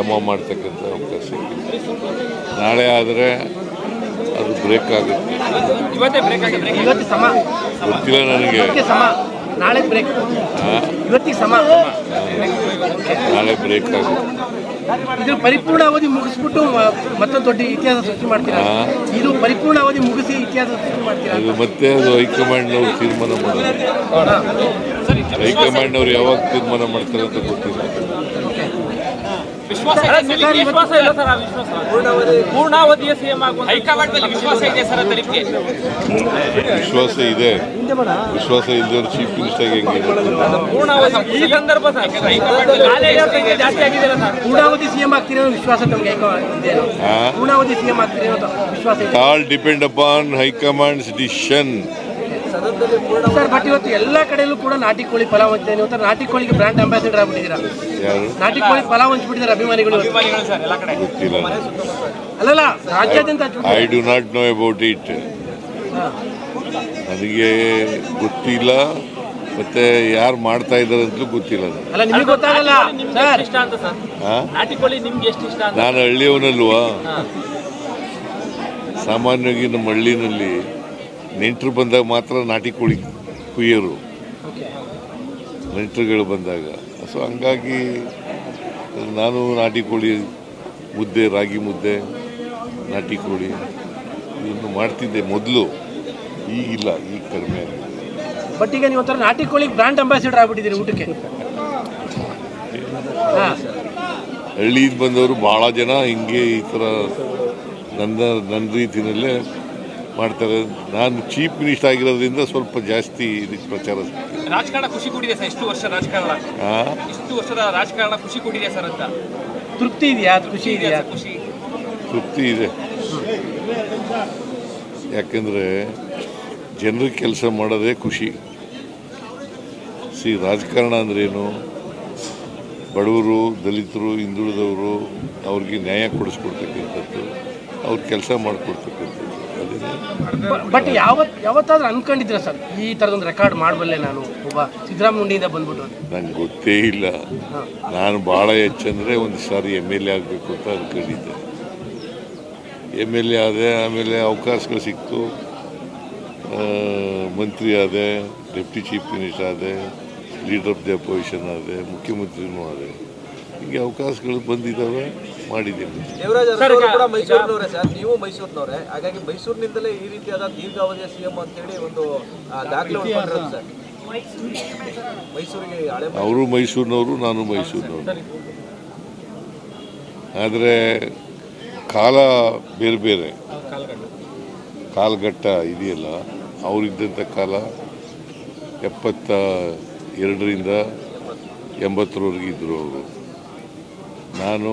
ಸಮ ಮಾಡ್ತಕ್ಕಂಥ ಅವಕಾಶ ನಾಳೆ ಆದರೆ ಅದು ಬ್ರೇಕ್ ಆಗುತ್ತೆ. ಗೊತ್ತಿಲ್ಲ ನನಗೆ. ಸಮ ನಾಳೆ ಬ್ರೇಕ್ ಆ, ಇವತ್ತಿಗೆ ಸಮ ನಾಳೆ ಬ್ರೇಕ್ ಆಗುತ್ತೆ. ಇದು ಪರಿಪೂರ್ಣ ಅವಧಿ ಮುಗಿಸ್ಬಿಟ್ಟು ಮತ್ತೊಂದು ದೊಡ್ಡ ಇತಿಹಾಸ ಸೃಷ್ಟಿ ಮಾಡ್ತೀರಾ? ಇದು ಪರಿಪೂರ್ಣ ಅವಧಿ ಮುಗಿಸಿ ಇತಿಹಾಸ ಸೃಷ್ಟಿ ಮಾಡ್ತೀರಾ? ಅದು ಮತ್ತೆ ಅದು ಹೈಕಮಾಂಡ್ನವ್ರು ತೀರ್ಮಾನ ಮಾಡೋದು. ಹೈಕಮಾಂಡ್ನವ್ರು ಯಾವಾಗ ತೀರ್ಮಾನ ಮಾಡ್ತಾರೆ ಅಂತ ಗೊತ್ತಿಲ್ಲ. ವಿಶ್ವಾಸ ಇಲ್ಲ ಸರ್ ಆ ವಿಶ್ವಾಸ ಪೂರ್ಣಾವಧಿಯ ಸಿಎಂ ಆಗುವ ಹೈಕಮಾಂಡ್ ಮೇಲೆ ವಿಶ್ವಾಸ ಇದೆ ಸರ್ ಅಂತ ನಿಮ್ಗೆ? ವಿಶ್ವಾಸ ಇದೆ. ವಿಶ್ವಾಸ ಚೀಫ್ ಮಿನಿಸ್ಟರ್ ಹೆಂಗಿದೆ ಪೂರ್ಣಾವಧಿ ಈ ಸಂದರ್ಭ ಸರ್. ಹೈಕಮಾಂಡ್ ಕಾಲೇಜ್ ಸಂಖ್ಯೆ ಜಾಸ್ತಿ ಆಗಿದೆ ಸರ್. ಪೂರ್ಣಾವಧಿ ಸಿಎಂ ಆಗ್ತೀರಿ ವಿಶ್ವಾಸ ತಮಗೆ? ಪೂರ್ಣಾವಧಿ ಸಿಎಂ ಆಗ್ತೀರಿ ವಿಶ್ವಾಸ ಇದೆ. All depend upon high command's decision. Sir but ಇವತ್ತು ಎಲ್ಲ ಕಡೆಯಲ್ಲೂ ಕೂಡ ನಾಟಿ ಕೋಳಿ ಪಲಾವ್ ಹಂಚ್ತಾ ಇದೆ. ಇವತ್ತು ನಾಟಿ ಕೋಳಿಗೆ ಬ್ರಾಂಡ್ ಅಂಬಾಸಿಡರ್ ಆಗ್ಬಿಟ್ಟಿದ್ದೀರಾ? ನಾಟಿ ಕೋಳಿ ಪಲಾವ್ ಹಂಚ್ಬಿಟ್ಟಿದ್ದಾರೆ ಅಭಿಮಾನಿಗಳು ಇವತ್ತು. ಸರ್ ಎಲ್ಲ ಕಡೆ. ಗೊತ್ತಿಲ್ಲ. ಅಲ್ಲಲ್ಲ ರಾಜ್ಯಾದ್ಯಂತ I do not know about it. ನನಗೆ ಗೊತ್ತಿಲ್ಲ. ಮತ್ತೆ ಯಾರು ಮಾಡ್ತಾ ಇದ್ದಾರೆ ಅಂತಲೂ ಗೊತ್ತಿಲ್ಲ ಅಲ್ಲ ನಿಮಗೆ ಗೊತ್ತಾಗಲ್ಲ. ನಿಮ್ಗೆ ಸರ್. ಎಷ್ಟು ಇಷ್ಟ ಅಂತ ಸರ್? ನಾಟಿ ಕೋಳಿ ನಿಮ್ಗೆ ಎಷ್ಟು ಇಷ್ಟ ನಾನು ಹಳ್ಳಿಯವನಲ್ವಾ? ಸಾಮಾನ್ಯವಾಗಿ ನಮ್ಮ ಹಳ್ಳಿನಲ್ಲಿ ನೆಂಟರು ಬಂದಾಗ ಮಾತ್ರ ನಾಟಿ ಕೋಳಿ ಕುಯ್ಯರು. ನೆಂಟರುಗಳು ಬಂದಾಗ. ಸೊ ಹಂಗಾಗಿ ನಾನು ನಾಟಿ ಕೋಳಿ ಮುದ್ದೆ ರಾಗಿ ಮುದ್ದೆ ನಾಟಿ ಕೋಳಿ ಇದನ್ನು ಮಾಡ್ತಿದ್ದೆ ಮೊದಲು. ಈಗಿಲ್ಲ ಈಗ ಕಡಿಮೆ ಆಗಿದೆ. ಬಟ್ ಈಗ ನೀವು ಒಂಥರ ನಾಟಿ ಕೋಳಿ ಬ್ರಾಂಡ್ ಅಂಬಾಸಿಡರ್ ಆಗ್ಬಿಟ್ಟಿದ್ದೀರಿ ಊಟಕ್ಕೆ. ಹಾ. ಹಳ್ಳಿಯಿಂದ ಬಂದವರು ಭಾಳ ಜನ ಹಿಂಗೆ ಈ ಥರ ನನ್ನ ನನ್ನ ರೀತಿಯಲ್ಲೇ ಮಾಡ್ತಾರೆ. ನಾನು ಚೀಫ್ ಮಿನಿಸ್ಟರ್ ಆಗಿರೋದ್ರಿಂದ ಸ್ವಲ್ಪ ಜಾಸ್ತಿ ಇದಕ್ಕೆ ಪ್ರಚಾರ. ರಾಜಕಾರಣ ಖುಷಿ ಕೂಡಿದೆ ಸರ್ ಇಷ್ಟು ವರ್ಷ ರಾಜಕಾರಣ. ಆ? ಇಷ್ಟು ವರ್ಷದ ರಾಜಕಾರಣ ಖುಷಿ ಕೂಡಿದೆ ಸರ್ ಅಂತ. ತೃಪ್ತಿ ಇದೆಯಾ? ಖುಷಿ ಇದೆಯಾ? ಖುಷಿ. ತೃಪ್ತಿ ಇದೆ. ಯಾಕೆಂದರೆ ಜನರಿಗೆ ಕೆಲಸ ಮಾಡೋದೇ ಖುಷಿ. ಸಿ ರಾಜಕಾರಣ ಅಂದ್ರೇನು ಬಡವರು ದಲಿತರು ಹಿಂದುಳಿದವರು ಅವ್ರಿಗೆ ನ್ಯಾಯ ಕೊಡಿಸ್ಕೊಡ್ತಕ್ಕಂಥದ್ದು ಅವ್ರ ಕೆಲಸ ಮಾಡಿಕೊಡ್ತಕ್ಕಂಥದ್ದು. ಬಟ್ ಯಾವತ್ ಯಾವತ್ತಾದ್ರೂ ಅನ್ಕೊಂಡಿದ್ರ ಸರ್? ಈ ಥರದೊಂದು ರೆಕಾರ್ಡ್ ಮಾಡಬಲ್ಲೆ ನಾನು ಒಬ್ಬ ಸಿದ್ದರಾಮಯ್ಯಿಂದ ಬಂದ್ಬಿಟ್ಟು ಅಂತ. ನಂಗೆ ಗೊತ್ತೇ ಇಲ್ಲ. ನಾನು ಭಾಳ ಹೆಚ್ಚಂದರೆ ಒಂದು ಸಾರಿ ಎಂ ಎಲ್ ಎ ಆಗಬೇಕು ಅಂತ ಅನ್ಕೊಂಡಿದ್ದೆ. ಎಂ ಎಲ್ ಎ ಆದೆ ಆಮೇಲೆ ಅವಕಾಶಗಳು ಸಿಕ್ತು. ಮಂತ್ರಿ ಆದೆ ಡೆಪ್ಟಿ ಚೀಫ್ ಮಿನಿಸ್ಟರ್ ಆದೆ ಲೀಡರ್ ಆಫ್ ದಿ ಅಪೋಸಿಷನ್ ಆದೆ ಮುಖ್ಯಮಂತ್ರಿನೂ ಆದೆ. ಹೀಗೆ ಅವಕಾಶಗಳು ಬಂದಿದ್ದಾವೆ. ಮಾಡಿದ್ದೀನಿ ದೇವರಾಜ ಸರ್, ಈಗ- ಕೂಡ ಮೈಸೂರಿನವರೇ ಸರ್. ನೀವು ಮೈಸೂರಿನವರೇ. ಹಾಗಾಗಿ ಮೈಸೂರಿನಿಂದಲೇ ಈ ರೀತಿಯಾದ ದೀರ್ಘಾವಧಿಯ ಸಿಎಂ ಅಂತೇಳಿ ಒಂದು ಆ, ದಾಖಲೆ ಉಳ್ಕೊಂಡಿರೋದು ಸರ್. ಮೈಸೂರಿಗೆ ಹಳೆ ಅವರು ಮೈಸೂರಿನವರು ನಾನು ಮೈಸೂರಿನವರು. ಆದರೆ ಕಾಲ ಬೇರೆ ಬೇರೆ. ಕಾಲಘಟ್ಟ ಇದೆಯಲ್ಲ ಅವರಿದ್ದಂಥ ಕಾಲ ಎಪ್ಪತ್ತ ಎರಡರಿಂದ ಎಂಬತ್ತರವರೆಗೆ ಇದ್ದರು ಅವರು. ನಾನು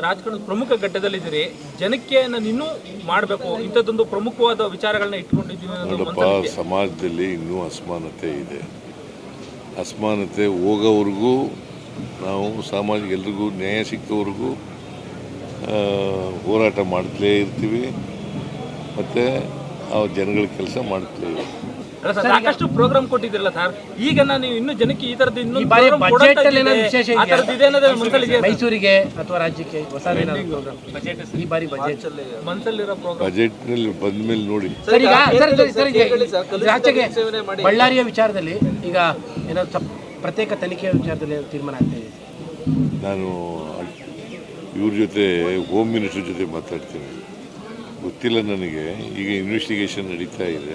ರಾಜಕಾರಣದ ಪ್ರಮುಖ ಘಟ್ಟದಲ್ಲಿದ್ದೀರಿ. ಜನಕ್ಕೆ ನಾನು ಇನ್ನೂ ಮಾಡಬೇಕು. ಇಂಥದ್ದೊಂದು ಪ್ರಮುಖವಾದ ವಿಚಾರಗಳನ್ನ ಇಟ್ಕೊಂಡಿದ್ದೀವಿ ಅನ್ನೋದು ನೋಡಪ್ಪ ಸಮಾಜದಲ್ಲಿ ಇನ್ನೂ ಅಸಮಾನತೆ ಇದೆ. ಅಸಮಾನತೆ ಹೋಗೋವರೆಗೂ ನಾವು ಸಮಾಜಕ್ಕೆ ಎಲ್ರಿಗೂ ನ್ಯಾಯ ಸಿಕ್ಕವರೆಗೂ ಆ, ಹೋರಾಟ ಮಾಡ್ತಲೇ ಇರ್ತೀವಿ. ಮತ್ತು ಆ ಜನಗಳ ಕೆಲಸ ಮಾಡ್ತಲೇ ಇರ್ತೀವಿ. ಅಲ್ಲ ಸರ್, ಸಾಕಷ್ಟು ಪ್ರೋಗ್ರಾಮ್ ಕೊಟ್ಟಿದ್ರಲ್ಲ ಸರ್. ಈಗ ನಾನು ನೀವು ಇನ್ನು ಜನಕ್ಕೆ ಈ ತರದ ಈ ಇನ್ನೊಂದು ಬಾರಿ program ಬಜೆಟ್ ಅಲ್ಲಿ ಏನಾದ್ರು ವಿಶೇಷ ಮೈಸೂರಿಗೆ ಅಥವಾ ರಾಜ್ಯಕ್ಕೆ ಹೊಸ ಪ್ರೋಗ್ರಾಮ್ ಈ ಬಾರಿ ಬಜೆಟ್ ಮನಸ್ಸಲ್ಲಿರೋ ಪ್ರೋಗ್ರಾಮ್ ಬಜೆಟ್ನಲ್ಲಿ ಬಂದ ಮೇಲೆ ನೋಡಿ. ಸರ್ ಈಗ ಸರ್ ಸರ್ ಸರ್ ಈಗ ಹೇಳಿ ಸರ್, ಕಲುಷಿತ ರಾಜ್ಯಕ್ಕೆ. ಬಳ್ಳಾರಿಯ ವಿಚಾರದಲ್ಲಿ ಈಗ ಏನಾದ್ರು ಸಪ್- ಪ್ರತ್ಯೇಕ ತನಿಖೆಯ ವಿಚಾರದಲ್ಲಿ ತೀರ್ಮಾನ ಆಗ್ತಾ ಇದೆ? ನಾನು ಇವ್ರ ಜೊತೆ ಹೋಮ್ ಮಿನಿಸ್ಟರ್ ಜೊತೆ ಮಾತಾಡ್ತೀನಿ. ಗೊತ್ತಿಲ್ಲ ನನಗೆ. ಈಗ ಇನ್ವೆಸ್ಟಿಗೇಷನ್ ನಡೀತಾ ಇದೆ.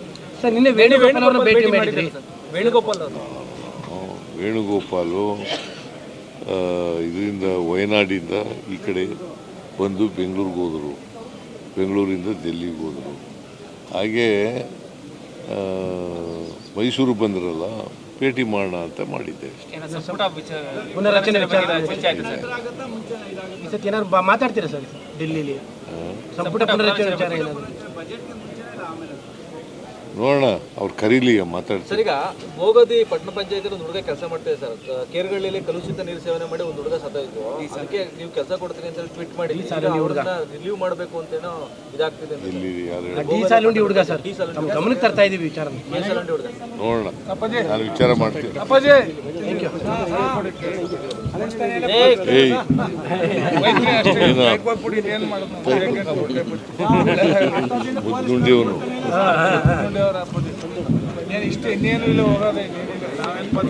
ಸರ್ ನಿನ್ನೆ ವೇಣುಗೋಪಾಲ್ ಅವರನ್ನ ಭೇಟಿ ಮಾಡಿದ್ರಿ. ಸರ್. ವೇಣುಗೋಪಾಲ್ ಅವರು. ಹ್ಮ್. ವೇಣುಗೋಪಾಲು ಆ, ಇದರಿಂದ ವಯನಾಡಿಂದ ಈ ಕಡೆ ಬಂದು ಬೆಂಗಳೂರಿಗೆ ಹೋದರು. ಬೆಂಗಳೂರಿಂದ ಡೆಲ್ಲಿಗೆ ಹೋದರು. ಹಾಗೆ ಆ, ಮೈಸೂರು ಬಂದ್ರಲ್ಲ ಭೇಟಿ ಮಾಡೋಣ ಅಂತ ಮಾಡಿದ್ದೆ ಮಾತಾಡ್ತೀರಾ ಸರ್ ಡೆಲ್ಲಿಲಿ ಸಂಪುಟ ಪುನರಚನೆ ವಿಚಾರ ಏನಾದ್ರು? ನೋಡೋಣ ಅವ್ರು ಕರೀಲಿ ಮಾತಾಡ್ತಾರೆ. ಸರ್ ಈಗ ಭೋಗದಿ ಪಟ್ಟಣ ಪಂಚಾಯತ್ ಒಂದು ಹುಡುಗ ಕೆಲಸ ಮಾಡ್ತೇವೆ ಸರ್. ಕೇರ್ಗಳಲ್ಲಿ ಕಲುಷಿತ ನೀರು ಸೇವನೆ ಮಾಡಿ ಒಂದು ಹುಡುಗ ಈ ಅದಕ್ಕೆ ನೀವು ಕೆಲಸ ಕೊಡ್ತೀನಿ ಅಂತ ಹೇಳಿ ಟ್ವೀಟ್ ಮಾಡಿ. ರಿಲೀವ್ ಮಾಡಬೇಕು ಅಂತೇನೋ ಇದಾಗ್ತಿದೆ ಇಲ್ಲಿ ಯಾರು ಹುಡುಗ ಸರ್. ಗಮನಕ್ಕೆ ತರ್ತಾ ಇದೀವಿ ವಿಚಾರ ನೋಡೋಣ. ನಾನು ವಿಚಾರ ಮಾಡ್ತೀನಿ. ಇಷ್ಟು ಇನ್ನೇನು ಇಲ್ಲ ಹೋಗೋದೇ